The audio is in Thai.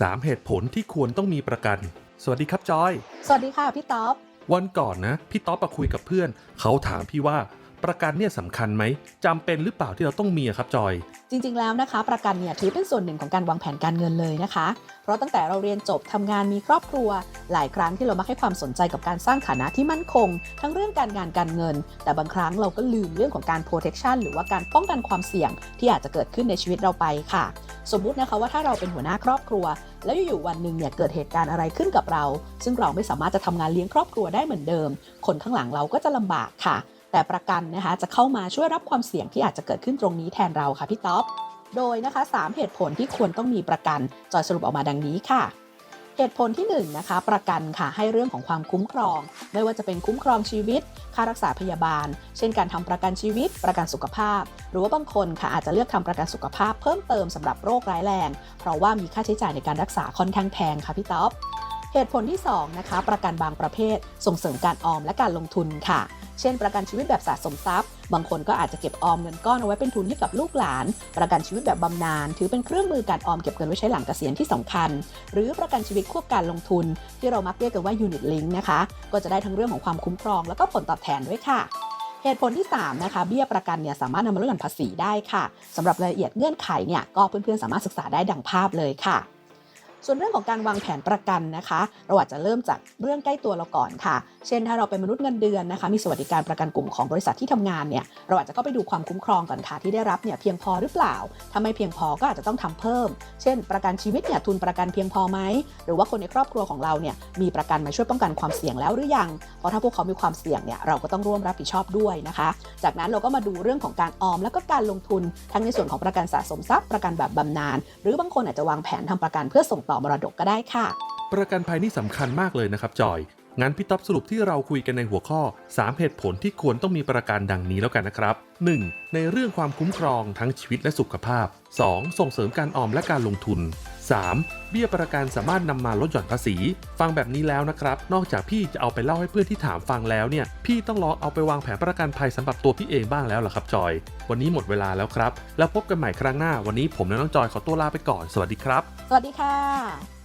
3 เหตุผลที่ควรต้องมีประกัน สวัสดีครับจอย สวัสดีค่ะพี่ต๊อบ วันก่อนนะ พี่ต๊อปมาคุยกับเพื่อน เขาถามพี่ว่า ประกันเนี่ยสำคัญไหมจำเป็นหรือเปล่าที่เราต้องมีอะครับจอย จริง ๆ แล้วนะคะ ประกันเนี่ยถือเป็นส่วนหนึ่งของการวางแผนการเงินเลยนะคะ เพราะตั้งแต่เราเรียนจบทำงานมีครอบครัว หลายครั้งที่เรามักให้ความสนใจกับการสร้างฐานะที่มั่นคง ทั้งเรื่องการงานการเงิน แต่บางครั้งเราก็ลืมเรื่องของการ protection หรือว่าการป้องกันความเสี่ยงที่อาจจะเกิดขึ้นในชีวิตเราไปค่ะ สมมุตินะคะว่าถ้าเราเป็นหัวหน้าครอบครัว แล้วอยู่ๆวันหนึ่งเนี่ยเกิดเหตุการณ์อะไรขึ้นกับเรา ซึ่งเราไม่สามารถจะทำงานเลี้ยงครอบครัวได้เหมือนเดิม คนข้างหลังเราก็จะลำบากค่ะ แต่ประกันนะคะจะเข้ามาช่วยรับความเสี่ยงที่อาจจะเกิดขึ้นตรงนี้แทนเราค่ะพี่ต๊อบโดยนะคะ 3 เหตุผลที่ควรต้องมีประกันจอยสรุปออกมาดังนี้ค่ะ เหตุผลที่1นงนะคะประกันค่ะให้เรื่องของความคุ้มครอง ไม่ว่าจะเป็นคุ้มครองชีวิต ค่ารักษาพยาบาล เช่นการทำประกันชีวิต ประกันสุขภาพ หรือว่าบางคนค่ะอาจจะเลือกทำประกันสุขภาพเพิ่มเติมสำหรับโรคร้ายแรง เพราะว่ามีค่าใช้จ่ายในการรักษาค่อนข้างแพงค่ะพี่ต๊อบเหตุผลที่2นะคะประกันบางประเภทส่งเสริมการออมและการลงทุนค่ะ เช่น ประกันชีวิตแบบสะสมทรัพย์ บางคนก็อาจจะเก็บออมเงินก้อนเอาไว้เป็นทุนให้กับลูกหลาน ประกันชีวิตแบบบำนาญถือเป็นเครื่องมือการออมเก็บเงินไว้ใช้หลังเกษียณที่สำคัญ หรือประกันชีวิตควบการลงทุน ที่เรามักเรียกกันว่า unit link นะคะ ก็จะได้ทั้งเรื่องของความคุ้มครอง แล้วก็ผลตอบแทนด้วยค่ะเหตุผลที่ 3 นะคะ เบี้ยประกันเนี่ยสามารถนำมาลดหย่อนภาษีได้ค่ะสำหรับรายละเอียดเงื่อนไขเนี่ยก็เพื่อนๆสามารถศึกษาได้ดังภาพเลยค่ะ ส่วนเรื่องของการวางแผนประกันนะคะ เราอาจจะเริ่มจากเรื่องใกล้ตัวเราก่อนค่ะ เช่นถ้าเราเป็นมนุษย์เงินเดือนนะคะ มีสวัสดิการประกันกลุ่มของบริษัทที่ทำงานเนี่ย เราอาจจะเข้าไปดูความคุ้มครองก่อนค่ะที่ได้รับเนี่ยเพียงพอหรือเปล่า ถ้าไม่เพียงพอก็อาจจะต้องทำเพิ่ม เช่น ประกันชีวิตเนี่ยทุนประกันเพียงพอไหม หรือว่าคนในครอบครัวของเราเนี่ยมีประกันมาช่วยป้องกันความเสี่ยงแล้วหรือยัง เพราะถ้าพวกเขามีความเสี่ยงเนี่ยเราก็ต้องร่วมรับผิดชอบด้วยนะคะ จากนั้นเราก็มาดูเรื่องของการออมแล้วก็การลงทุนทั้งในส่วนของประกันสะสมทรัพย์ประกันแบบบำนาญหรือบางคนอาจจะวางแผนทำประกันเพื่อส่งต่อมรดกก็ได้ค่ะ ประกันภัยนี่สำคัญมากเลยนะครับจอย งั้นพี่ต๊อบสรุปที่เราคุยกันในหัวข้อ 3 เหตุผลที่ควรต้องมีประกันดังนี้แล้วกันนะครับ 1. ในเรื่องความคุ้มครองทั้งชีวิตและสุขภาพ 2. ส่งเสริมการออมและการลงทุน 3. เบี้ยประกันสามารถนำมาลดหย่อนภาษี ฟังแบบนี้แล้วนะครับ นอกจากพี่จะเอาไปเล่าให้เพื่อนที่ถามฟังแล้วเนี่ย พี่ต้องลองเอาไปวางแผนประกันภัยสำหรับตัวพี่เองบ้างแล้วล่ะครับจอย วันนี้หมดเวลาแล้วครับ แล้วพบกันใหม่ครั้งหน้า วันนี้ผมและน้องจอยขอตัวลาไปก่อน สวัสดีครับ สวัสดีค่ะ